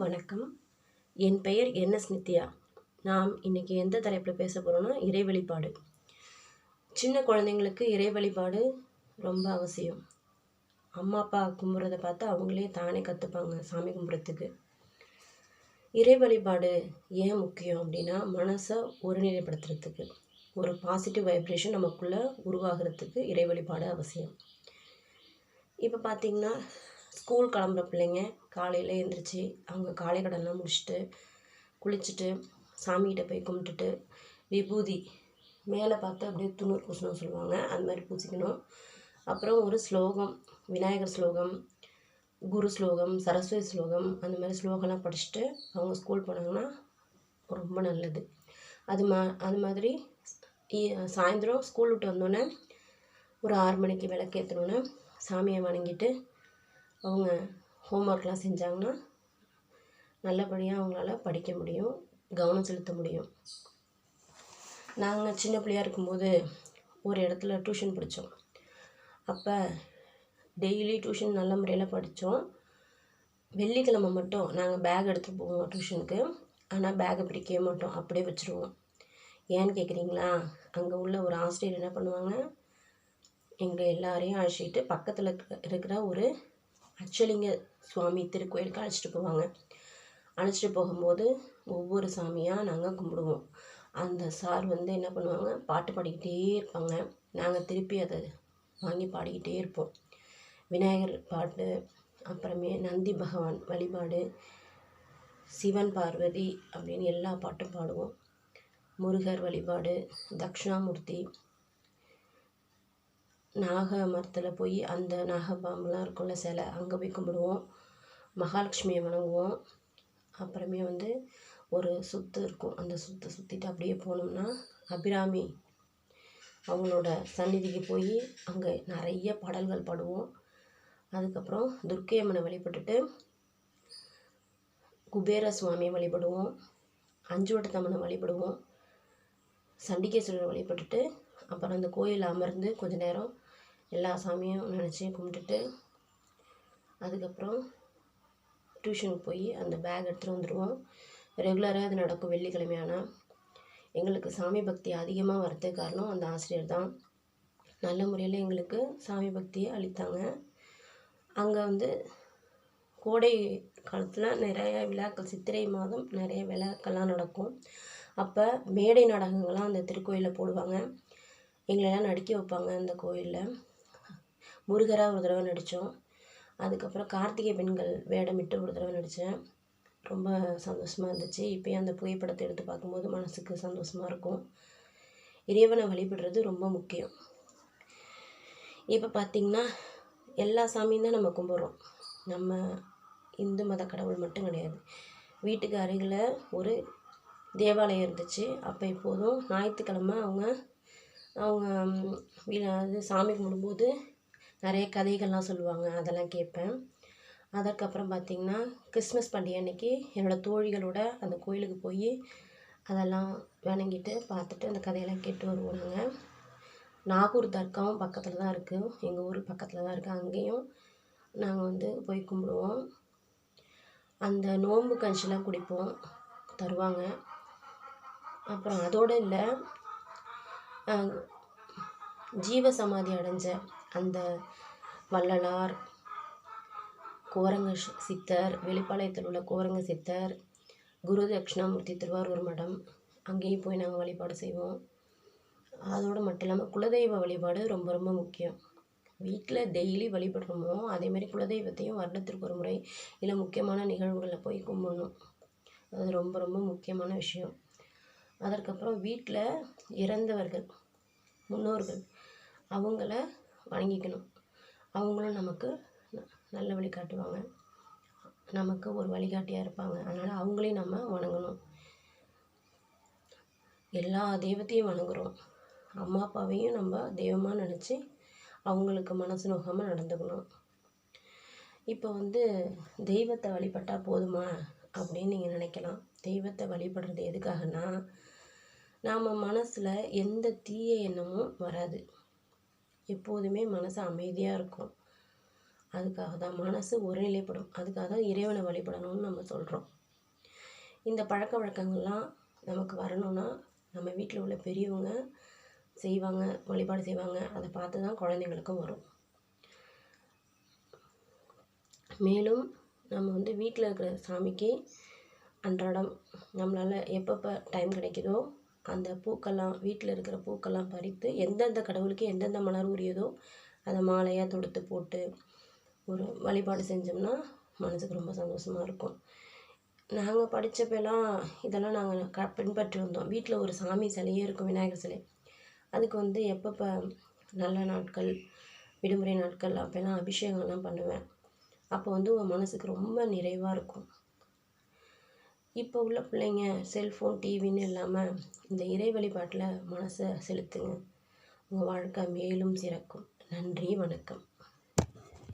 வணக்கம். என் பெயர் என்எஸ் நித்யா. நாம் இன்னைக்கு எந்த தலைப்பில் பேச போகிறோம்னா இறை வழிபாடு சின்ன குழந்தைங்களுக்கு இறை வழிபாடு ரொம்ப அவசியம். அம்மா அப்பா கும்பிட்றத பார்த்து அவங்களே தானே கற்றுப்பாங்க சாமி கும்பிட்றதுக்கு இறை வழிபாடு ஏன் முக்கியம் அப்படின்னா மனசை ஒருநிலைப்படுத்துறதுக்கு. ஒரு பாசிட்டிவ் வைப்ரேஷன் நமக்குள்ளே உருவாகிறதுக்கு இறை வழிபாடு அவசியம். இப்போ பார்த்தீங்கன்னா ஸ்கூல் கிளம்புற பிள்ளைங்க காலையில் எழுந்திரிச்சி அவங்க காலை கடன்லாம் முடிச்சுட்டு குளிச்சுட்டு சாமிகிட்ட போய் கும்பிட்டுட்டு விபூதி மேலே பார்த்து அப்படியே துணூர் பூசணும்னு சொல்லுவாங்க. அந்த மாதிரி பூசிக்கணும். அப்புறம் ஒரு ஸ்லோகம் விநாயகர் ஸ்லோகம் குரு ஸ்லோகம் சரஸ்வதி ஸ்லோகம் அந்த மாதிரி ஸ்லோகம்லாம் படிச்சுட்டு அவங்க ஸ்கூல் போனாங்கன்னா ரொம்ப நல்லது. அது மா அது மாதிரி சாயந்தரம் ஸ்கூல் விட்டு வந்தோடனே ஒரு ஆறு மணிக்கு விளக்கேற்றினோன்னே சாமியை வணங்கிட்டு அவங்க ஹோம் ஒர்க்லாம் செஞ்சாங்கன்னா நல்லபடியாக அவங்களால படிக்க முடியும் கவனம் செலுத்த முடியும். நாங்கள் சின்ன பிள்ளையா இருக்கும்போது ஒரு இடத்துல டியூஷன் படித்தோம் அப்போ டெய்லி டியூஷன் நல்ல முறையில் படித்தோம் வெள்ளிக்கிழமை மட்டும் நாங்கள் பேக் எடுத்துகிட்டு போவோம் டியூஷனுக்கு ஆனால் பேக்கை பிடிக்கவே மாட்டோம் அப்படியே வச்சுருவோம். ஏன்னு கேட்குறீங்களா அங்கே உள்ள ஒரு ஆசிரியர் என்ன பண்ணுவாங்க? எங்கள் எல்லாரையும் அழைச்சிட்டு பக்கத்தில் இருக்கிற ஒரு அச்சலிங்க சுவாமி திருக்கோயிலுக்கு அழைச்சிட்டு போவாங்க. அழைச்சிட்டு போகும்போது ஒவ்வொரு சாமியாக நாங்கள் கும்பிடுவோம். அந்த சார் வந்து என்ன பண்ணுவாங்க? பாட்டு பாடிக்கிட்டே இருப்பாங்க. நாங்கள் திருப்பி அதை வாங்கி பாடிக்கிட்டே இருப்போம். விநாயகர் பாட்டு அப்புறமே நந்தி பகவான் வழிபாடு சிவன் பார்வதி அப்படின்னு எல்லா பாட்டும் பாடுவோம். முருகர் வழிபாடு தக்ஷணாமூர்த்தி நாக மரத்தில் போய் அந்த நாகபாம்புலாம் இருக்கும்ல சிலை அங்கே போய் கும்பிடுவோம். மகாலட்சுமியை வணங்குவோம். அப்புறமே வந்து ஒரு சுத்து இருக்கும். அந்த சுத்தை சுற்றிட்டு அப்படியே போனோம்னா அபிராமி அவங்களோட சந்நிதிக்கு போய் அங்கே நிறைய பாடல்கள் பாடுவோம். அதுக்கப்புறம் துர்க்கை அம்மனை வழிபட்டுட்டு குபேர சுவாமியை வழிபடுவோம். அஞ்சுவட்டத்தம்மனை வழிபடுவோம். சண்டிகேஸ்வரரை வழிபட்டுட்டு அப்புறம் அந்த கோயிலில் அமர்ந்து கொஞ்ச நேரம் எல்லா சாமியும் நினச்சி கும்பிட்டுட்டு அதுக்கப்புறம் டியூஷனுக்கு போய் அந்த பேக் எடுத்துகிட்டு வந்துடுவோம். ரெகுலராக அது நடக்கும் வெள்ளிக்கிழமை ஆனால் எங்களுக்கு சாமி பக்தி அதிகமாக வரதுக்கு காரணம் அந்த ஆசிரியர் தான். நல்ல முறையில் எங்களுக்கு சாமி பக்தியை அளித்தாங்க. அங்கே வந்து கோடை காலத்தில் நிறைய விழாக்கள் சித்திரை மாதம் நிறைய விழாக்கள்லாம் நடக்கும். அப்போ மேடை நாடகங்கள்லாம் அந்த திருக்கோயிலில் போடுவாங்க. எங்களெல்லாம் நடிக்க வைப்பாங்க அந்த கோயிலில். முருகராக ஒரு தடவை நடித்தோம். அதுக்கப்புறம் கார்த்திகை பெண்கள் வேடமிட்டு ஒரு தடவை நடித்தேன். ரொம்ப சந்தோஷமாக இருந்துச்சு. இப்போயும் அந்த புகைப்படத்தை எடுத்து பார்க்கும்போது மனசுக்கு சந்தோஷமாக இருக்கும். இறைவனை வழிபடுறது ரொம்ப முக்கியம். இப்போ பார்த்திங்கன்னா எல்லா சாமியும் தான் நம்ம கும்பிட்றோம். நம்ம இந்து மத கடவுள் மட்டும் கிடையாது. வீட்டுக்கு அருகில் ஒரு தேவாலயம் இருந்துச்சு. அப்போ இப்போதும் ஞாயிற்றுக்கிழமை அவங்க அவங்க வீ- அது சாமி கும்பிடும்போது நிறைய கதைகள்லாம் சொல்லுவாங்க அதெல்லாம் கேட்பேன். அதற்கப்புறம் பார்த்திங்கன்னா கிறிஸ்மஸ் பண்டிகை அன்னைக்கு என்னோடய தோழிகளோட அந்த கோயிலுக்கு போய் அதெல்லாம் வணங்கிட்டு பார்த்துட்டு அந்த கதையெல்லாம் கேட்டு வருவோம் நாங்கள் நாகூர் தர்காவும் பக்கத்தில் தான் இருக்குது எங்கள் ஊர் பக்கத்தில் தான் இருக்குது அங்கேயும் நாங்கள் வந்து போய் கும்பிடுவோம். அந்த நோம்பு கஞ்சிலாம் குடிப்போம். தருவாங்க. அப்புறம் அதோடு இல்லை ஜீவ சமாதி அடைஞ்ச அந்த வள்ளலார் கோரங்க சி- சித்தர் வெளிப்பாளையத்தில் உள்ள கோரங்க சித்தர் குரு தட்சிணாமூர்த்தி திருவாரூர் மடம். அங்கேயும் போய் நாங்கள் வழிபாடு செய்வோம். அதோடு மட்டும் இல்லாமல் குலதெய்வ வழிபாடு ரொம்ப ரொம்ப முக்கியம். வீட்டில் டெய்லி வழிபடுறோமோ அதேமாரி குலதெய்வத்தையும் வருடத்திற்கு ஒரு முறை இல்லை முக்கியமான நிகழ்வுகளில் போய் கும்பிடணும். அது ரொம்ப ரொம்ப முக்கியமான விஷயம். அதற்கப்புறம் வீட்டில் இறந்தவர்கள் முன்னோர்கள் அவங்கள வணங்கிக்கணும். அவங்களும் நமக்கு ந- நல்ல வழி காட்டுவாங்க. நமக்கு ஒரு வழிகாட்டியாக இருப்பாங்க. அதனால் அவங்களையும் நம்ம வணங்கணும். எல்லா தெய்வத்தையும் வணங்குகிறோம் அம்மா அப்பாவையும் நம்ம தெய்வமாக நினச்சி அவங்களுக்கு மனசு நோகாமல் நடந்துக்கணும். இப்போ வந்து தெய்வத்தை வழிபட்டால் போதுமா அப்படின்னு நீங்கள் நினைக்கலாம். தெய்வத்தை வழிபடுறது எதுக்காகனா நாம் மனசில் எந்த தீய எண்ணமும் வராது. எப்போதுமே மனசு அமைதியாக இருக்கும். அதுக்காக தான் மனசு ஒருநிலைப்படும். அதுக்காக தான் இறைவனை வழிபடணும்னு நம்ம சொல்கிறோம் இந்த பழக்க வழக்கங்கள்லாம் நமக்கு வரணும்னா நம்ம வீட்டில் உள்ள பெரியவங்க செய்வாங்க வழிபாடு செய்வாங்க. அதை பார்த்து தான் குழந்தைங்களுக்கும் வரும். மேலும் நம்ம வந்து வீட்டில் இருக்கிற சாமிக்கு அன்றாடம் நம்மளால் எப்பப்போ டைம் கிடைக்குதோ அந்த பூக்கெல்லாம் வீட்டில் இருக்கிற பூக்கெல்லாம் பறித்து எந்தெந்த கடவுளுக்கு எந்தெந்த மலர் உரியதோ அதை மாலையாக தொடுத்து போட்டு ஒரு வழிபாடு செஞ்சோம்னா மனதுக்கு ரொம்ப சந்தோஷமாக இருக்கும். நாங்கள் படித்தப்பெல்லாம் இதெல்லாம் நாங்கள் க பின்பற்றி வந்தோம் வீட்டில் ஒரு சாமி சிலையே இருக்கும் விநாயகர் சிலை. அதுக்கு வந்து எப்பப்போ நல்ல நாட்கள் விடுமுறை நாட்கள் அப்போல்லாம் அபிஷேகம்லாம் பண்ணுவேன். அப்போ வந்து உன் மனசுக்கு ரொம்ப நிறைவாக இருக்கும். இப்போ உள்ள பிள்ளைங்க செல்ஃபோன் டிவின்னு இல்லாமல் இந்த இறை வழிபாட்டில் மனசை செலுத்துங்க. உங்கள் வாழ்க்கை மேலும் சிறக்கும். நன்றி வணக்கம்.